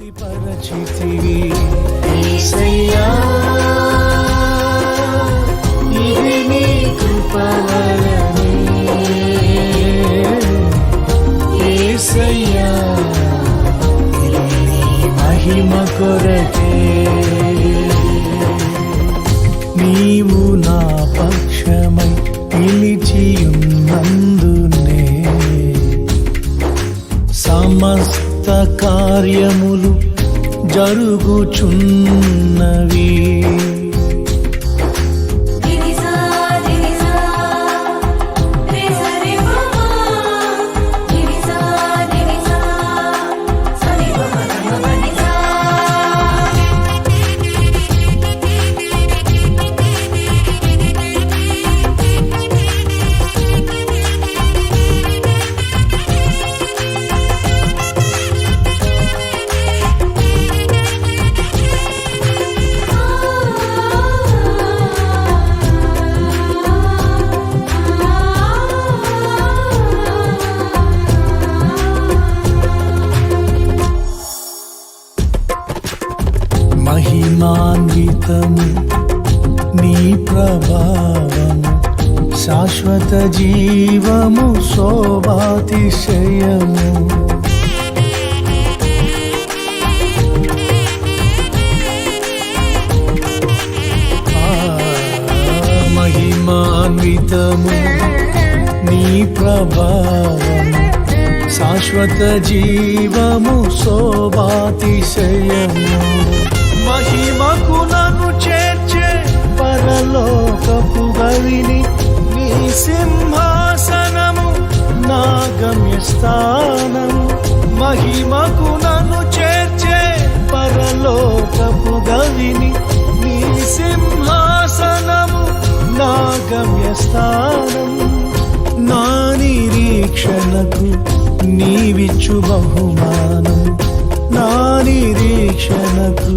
పరిచితివి. యేసయ్యా ఇది నీ కృపవలనే యేసయ్యా మహిమ కొరకే. కార్యములు జరుగుచున్న మహిమాన్వితము నీ ప్రభావము శాశ్వత జీవము శోభాతిశయము. మహిమాన్వితము నీ ప్రభావము శాశ్వత జీవము శోభాతిశయము. స్థానం మహిమకు నన్ను చేర్చే పరలోకపు గవిని నీ సింహాసనము నా గమ్యస్థానము నా నిరీక్షణకు నీవిచ్చు బహుమానం. నా నిరీక్షణకు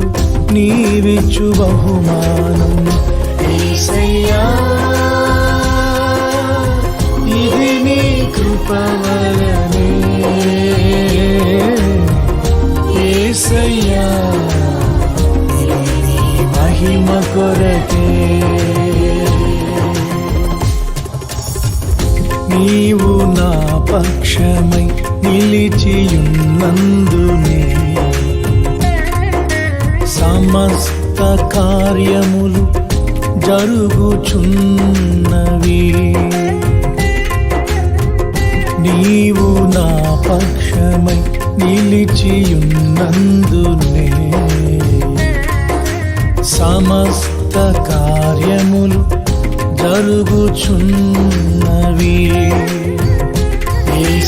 నీవిచ్చు బహుమానం. నీవు నా పక్షమై నిలిచియున్నందునే. సమస్త కార్యములు జరుగుచున్నవి. నీవు నా పక్షమై నిలిచియున్నందునే. సమస్త కార్యములు జరుగుచున్న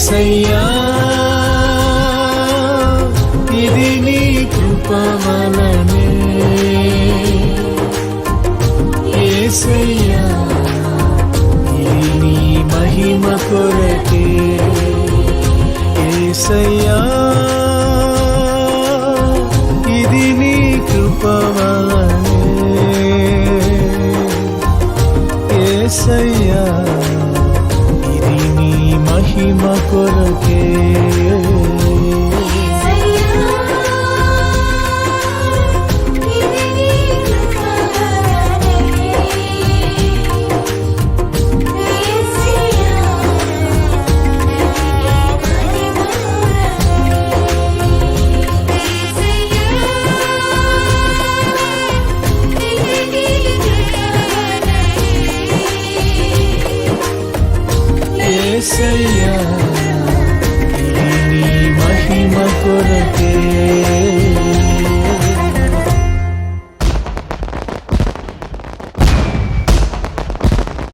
యేసయ్యా ఇది నీ కృపవలనే యేసయ్యా ఇది నీ మహిమ కొరకే. యేసయ్యా ఇది నీ కృపవలనే ఏసయ్యా ఇది మహిమ కొరకే ఏసయ్యా నీ మహిమ కొరకే